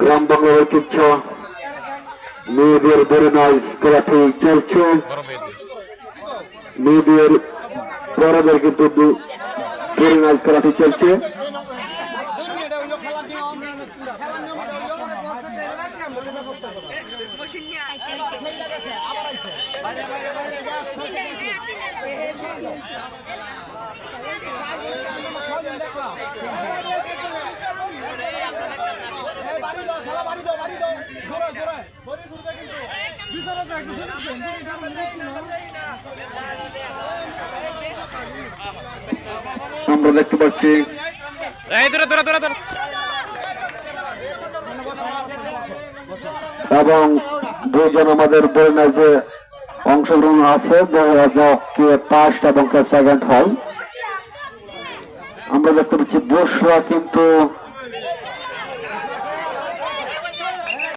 গ্রাম বাংলার ঐতিহ্য মেয়েদের বরিনাইজ খেলাটি চলছে। মেয়েদের বড়দের কিন্তু বরিনাইজ খেলাটি চলছে। আমরা দেখতে পাচ্ছি। এই দূরে দূরে দূরে দূরে। এবং দুইজন আমাদের বরিনাইজে অংশগ্রহণ আছে কে ফার্স্ট এবং কে সেকেন্ড হয়। আমরা দেখতে পাচ্ছি বসরা কিন্তু